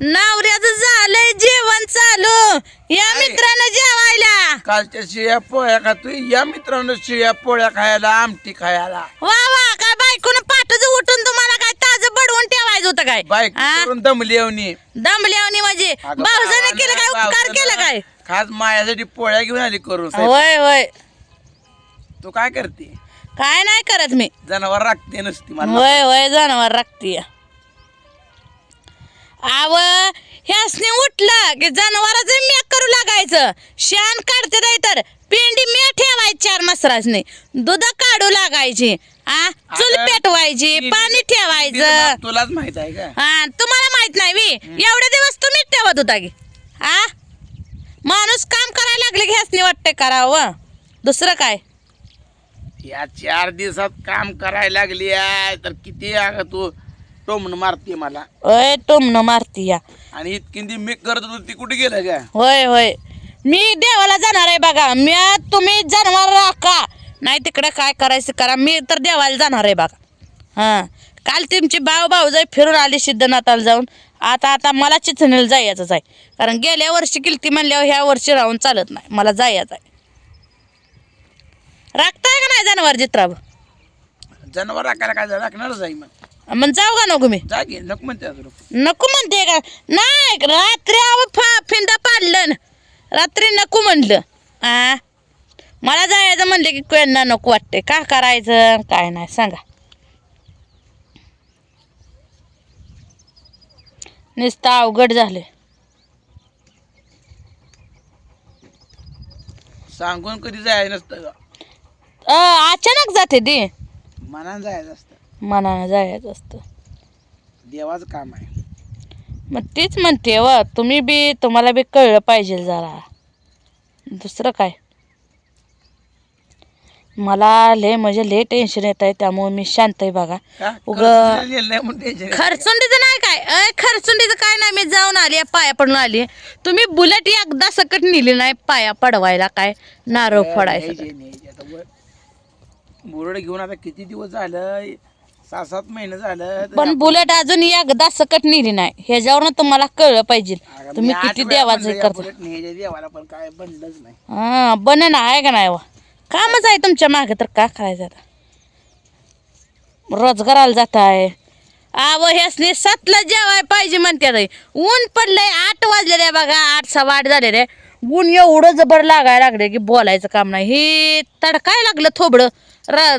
नवऱ्याचं झालंय जेवण चालू. या? मित्रानं जेवायला. कालच्या शिया पोळ्या खातोय या मित्रांनो शिया पोळ्या खायला आमटी खायला. वा वा काय बायकोनं पाठच उठून तुम्हाला काय ताज बडवून ठेवायचं होतं काय? बाईक हा? करून दमली येऊनी म्हणजे भाऊजाने केलं काय? उपकार केलं काय? खास मायासाठी पोळ्या घेऊन आली करून साहेब. होय होय. तू काय करते? काय नाही करत मी. जनावर राखते नसती मला होय होय जनावर राखतीय आव ह्यासने उठलं की जनावराचं मी करू लागायचं. शान काढते नाही तर. पेंडी मी ठेवायची चार मसरासने दूध काढू लागायची. आ चूल पेटवायची पाणी ठेवायचं. तुलाच माहीत आहे का हा तुम्हाला माहीत नाही मी एवढे दिवस तुम्हीच ठेवत होता की हा माणूस काम करायला लागले की ह्यासने वाटते करावं. दुसरं काय? या चार दिवसात काम करायला लागली आहे तर किती अगं तू? टोमण मारते मला. ओय टोमनं मारती या. आणि इतकी ती मी करत होतो ती कुठे गेलं का होय होय. मी देवाला जाणार आहे बघा. मी तुम्ही जनावर राखा. नाही तिकडे काय करायचं करा. मी तर देवाला जाणार आहे बघा. हां. काल तुमची भाऊ भाऊ जाई फिरून आली सिद्धनाथाला जाऊन. आता आता मला चिचणीला जायचंच आहे. कारण गेल्या वर्षी किलती म्हणल्यावर ह्या वर्षी राहून चालत नाही. मला जायचं आहे. राखताय का नाही जनावर जित्राब जनावर राखायला काय राखणारच आहे मग. मग जाऊ का नको मी? जा घे नको म्हणते. नको का? नाही रात्री फा फिंदा पाडलं न. रात्री नको म्हणलं. आ? मला जायचं म्हणले की कोणा नको वाटते का करायचं? काय नाही सांगा. नुसतं अवघड झाले सांगून कधी जायचं नसतं अचानक जाते ती. मनानं जायचं असतं. मनानं जायचं असतं. देवाचं काम आहे. मग तीच म्हणते व तुम्ही बी तुम्हाला बी कळलं पाहिजे जरा. दुसरं काय? मला लय म्हणजे लय टेन्शन येत आहे त्यामुळे मी शांत आहे बघा. का? उगा- खर्च दिलेलं नाही म्हणून tension काय? अय खरचुंडीचं काय नाही मी जाऊन आली पाया पडून आली तुम्ही बुलेट एकदा सकट नेली नाही पाया पडवायला काय? नारळ फोडायचं. न्यायचे, न्यायचे. आता वर- बुरड घेऊन आता किती दिवस झालं सहा सात महिने झालं तर पण बुलेट अजून एकदा सकट नेली नाही. ह्याच्यावरनं तुम्हाला कळलं पाहिजे. अगं, तुम्ही मी आठ किती वेळा देवाचं म्हणलं या करता? बुलेट न्यायच्या देवाला पण काय बनलंच नाही. हा बन ना आहे का नाही वा? कामच आहे तुमच्या मागे तर का करायचं आता? रोजगाराला जात आहे आव ह्यासनी सातला जेवाय पाहिजे म्हणते ताई. ऊन पडलंय आठ वाजलेले आहे बघा आठ सव्वा आठ झालेले ऊन एवढं जबर लागायला लागले की बोलायचं काम नाही. हे तडकाय लागलं थोबडं. र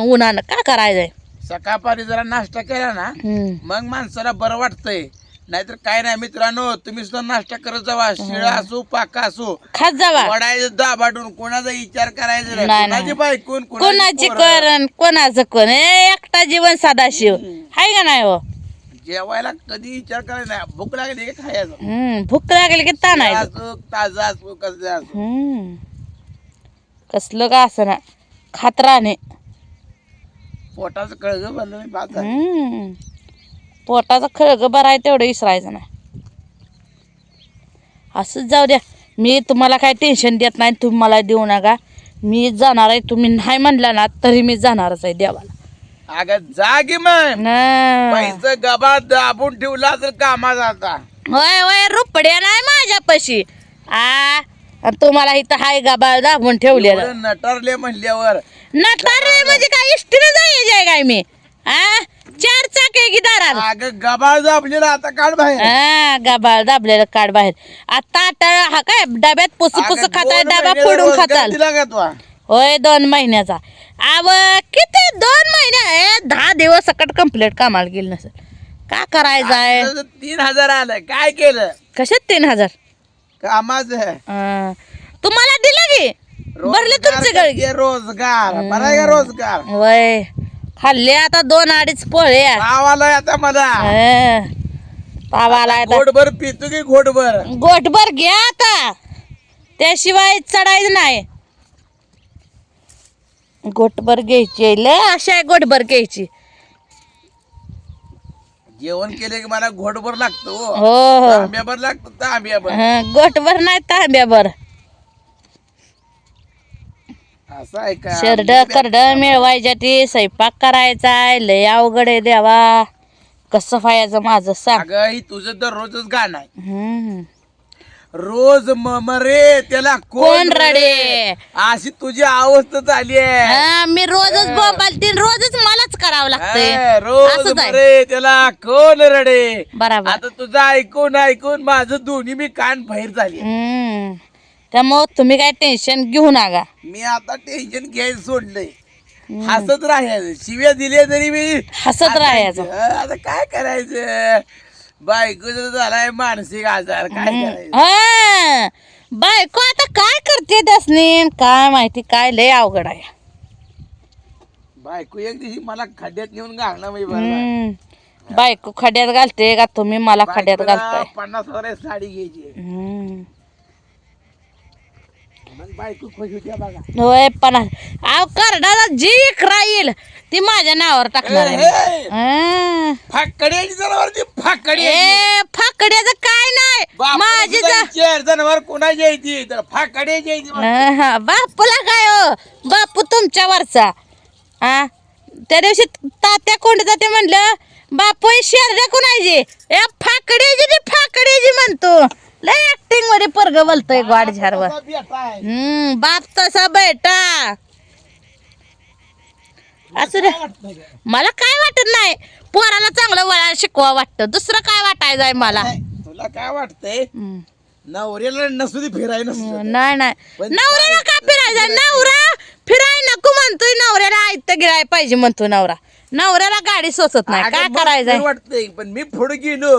उन्हानं का करायचंय? सकाळपारी जरा नाश्ता केला ना हम्म. मग माणसाला बरं वाटतंय. नाहीतर काय नाही मित्रांनो तुम्ही सुद्धा नाश्ता करत जावा. शिळा असो पाका असो खात जावा. वडायचं दाबाडून कोणाचा विचार करायचा नाही. नाही, कोणाची नाही. बायकून कोणाची करण कोणाचं कोण? ए एकटा जीवन सदाशिव. हाय का नाही हो? जेवायला कधी विचार करायचा नाही. भूक लागली की खायचं. हम्म भूक लागली की ताणायचं. असो ताजं असो कसं असो. हम्म. कसलं का असं ना खात्राने पोटाचं कळग बनलं मी. हम्म. पोटाचं खळग बरं आहे तेवढं विसरायचं नाही. असंच जाऊ द्या. मी तुम्हाला काय टेन्शन देत नाही तुम्ही मला देऊ नका. मी जाणार आहे तुम्ही नाही म्हणला ना तरी मी जाणारच आहे देवाला. अगं जा की मग. न. पैसे गबा दाबून ठेवला तर कामा जाता होय होय रुपड्या नाही माझ्यापाशी. आ आणि तुम्हाला इथं हाय गाबाळ दाबून ठेवलेलं. एवढं नटरले म्हणल्यावर नटारे म्हणजे काय इष्टीनं जायचं आहे काय मी. आ? चार चाके की दारात. अगं गबाळ दाबलेला आता काढ बाहेर. हा गाबाळ दाबलेलं काढ बाहेर. आता आता हा काय डब्यात पुसू पुसू अगं, खाताय दोन डबा फोडून रोजगार खाताल. दिला का तू होय दोन महिन्याचा. आव किती दोन महिने? ए, दहा दिवस सकट कंप्लीट कामाला गेली नसेल. का करायचं आहे आता तीन हजार आलं काय केलं? कशात तीन हजार? कामाचं अं, तुम्हाला दिलं की? भरले तुमचे रोजगार गळगे. रोजगार. बरं आहे का रोजगार? वय. खाल्ले आता दोन अडीच गावाला आता मला. पावाला घोटभर पितो की घोटभर? गोटभर घ्या आता. त्याशिवाय चढायचं नाही. गोटभर घ्यायची. लय अशा आहे गोटभर घ्यायची. जेवण केले की मला घोटभर लागतो हो. हो हो. तांब्याभर लागतो तांब्याभर. हं, गोटभर नाही तांब्याभर. असं आहे का? शेरड करड मिळवायच्या ती स्वयंपाक करायचा आहे लय अवघड आहे देवा. कसं व्हायचं माझं सांग. अगं ही तुझं दररोजच गाणं आहे. हम्म. रोज मम रे त्याला कोण रडे? अशी तुझी अवस्था झाली आहे. हा, मी रोजच बोंबालती रोजच मलाच करावं लागतंय. हा, रोज असंच आहे. रे त्याला कोण रडे? बराबर. आता तुझं ऐकून ऐकून माझं दोन्ही मी कान बाहेर झाली. हम्म. त्यामुळं तुम्ही काय टेन्शन घेऊ नका. मी आता टेन्शन घ्यायला सोडलंय. हसत राहायचं. शिव्या दिल्या तरी मी हसत राहायचं. आता काय करायचं? बायको झालाय मानसिक आजार. काय करायचं? हा. बायको आता काय करते त्यासनी काय माहिती काय लय अवघड आहे. बायको एक दिवशी मला खड्ड्यात नेऊन घालणार मी बरं हम्म. बायको खड्यात घालते का तुम्ही? मला खड्यात घालताय. पन्नास हजार साडी घ्यायची हम्म. मग बायको खुश होत्या बघा होय पण अहो करडाला जी राहील ती माझ्या नावावर टाकणार आहे. ए, हा. फाकड्याची जनावर ती फाकडी ए फाकड्याचं काय नाही. माझी चार जनावर कोणाची आहे ती? तर फाकड्याची आहे ती. हा, बापूला काय हो? बापू तुमच्यावरचा हा? त्या दिवशी तात्या कोंड जाते म्हणलं बापू शेरड्या कुणाची? ए फाकड्याची ती फाकड्याची म्हणतो? लय ऍक्टिंगमध्ये परग बोलतोय गाड झारवर. हम्म बाप तसा बेटा. असं का? मला काय वाटत नाही. पोराला चांगलं वळा शिकवा वाटतं. दुसरं काय वाटायचं आहे मला? तुला काय वाटतंय? हम्म. नवऱ्याला नसू दे फिराय नसू नाही नाही. पण नवऱ्याला का फिरायचा नवरा फिराय नको म्हणतोय. नवऱ्याला आयत गिराय पाहिजे म्हणतो नवरा. नवऱ्याला गाडी सोसत नाही. काय करायचंय? वाटतंय पण मी पुढे गेलो.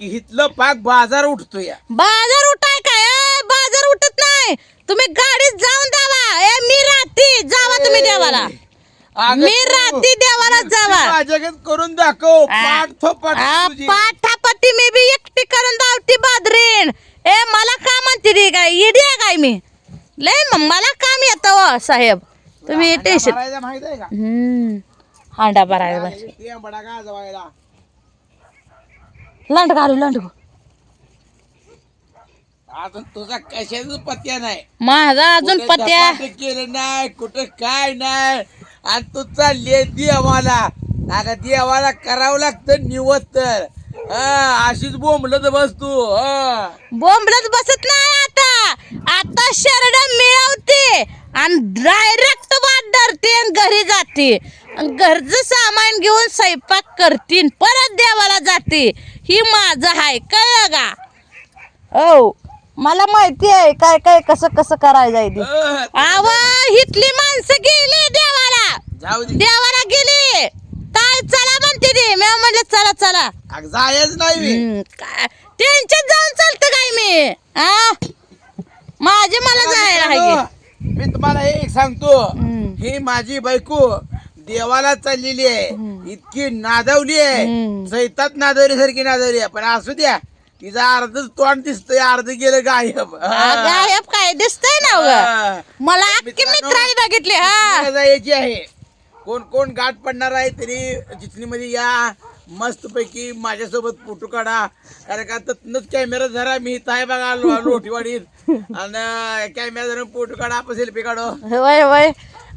की हिथलं पाक बाजार उठतो या बाजार उठाय काय? ए, बाजार उठत नाही. तुम्ही गाडीत जाऊन द्यावा. ए मी राहते. जावा तुम्ही देवाला. अगं मी तू रात्री देवाला जावा. माझ्याकडे करून दाखव. पाठ आ, तुझी. मी बी एकटी करून दावती बादरीन ए मला का म्हणते रे काय इडी आहे काय मी. लय म- मला काम येतं व साहेब. तुम्ही हांडा टेन्शन भरायचा माहीत आहे का? हांडा भरायला पाहिजे. ते बडा का जवायला लंड घालू लंड. अजून तुझा कशाच पत्या नाही? माझा अजून कुठं पत्या? केलं नाही कुठं काय नाही? आणि तू चालली देवाला. अगं देवाला करावं लागतं निवत तर. अशीच बोंबलत बस तू हा. बोंबलत बसत नाही आता. आता शरड मिळवते आणि डायरेक्ट वाट धरते आणि घरी जाते. आणि घरचं सामान घेऊन स्वयंपाक करतीन परत देवाला जाते. ही माझं आहे कळलं का? हो मला माहिती आहे काय काय कसं कसं करायचं आहे ते. अं, आवा हितली माणसं गेली देवाला. जाऊ दे. देवाला गेली. ताई चला म्हणते मी म्हणलं चला चला. अगं जायच नाही मी. हम्म, काय त्यांच्यात जाऊन चालतं काय मी आ माझे मला जायला. मी तुम्हाला एक सांगतो हम्म. ही माझी बायको देवाला चाललेली आहे इतकी नादवली आहे. सैतात नादवली सारखी नादवली आहे पण असू द्या तिचं अर्ध तोंड दिसतंय अर्ध गेलं गायब. गायब काय दिसतंय ना उगा. हा. मला अख्खी मित्रांनो, मित्रांनी बघितली हा जायची आहे कोण कोण गाठ पडणार आहे तरी चिचणीमध्ये या मस्त पैकी माझ्यासोबत फोटो काढा. कारण का तिथनच कॅमेरा धरा. मी इथं आहे बघा लो- लोटीवाडीत आणि कॅमेरा धरून फोटो काढा. आपण सेल्फी काढू. होय होय.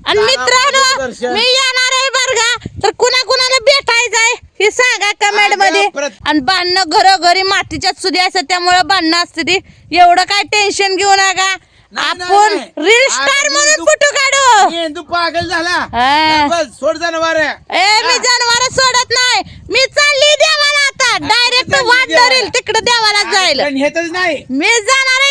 आणि चला, मित्रांनो दर्शन. मी येणार आहे बरं का. तर कुणा कुणाला भेटायचं आहे हे सांगा कमेंटमध्ये प्रत- आणि बांधणं घरोघरी मातीच्याच सुधी असतात त्यामुळे बांधणं असते ती. एवढं काय टेन्शन घेऊ नका. नाही, नाही, आपण नाही. रील स्टार म्हणून फोटो काढू. मेंदू पागल झाला. हा. बस सोड जनावर. ए मी जनावर सोडत नाही. मी चालली देवाला आता. डायरेक्ट चालली वाट देवाला. धरेल तिकडे देवाला जाईल हेतच नाही. मी जाणार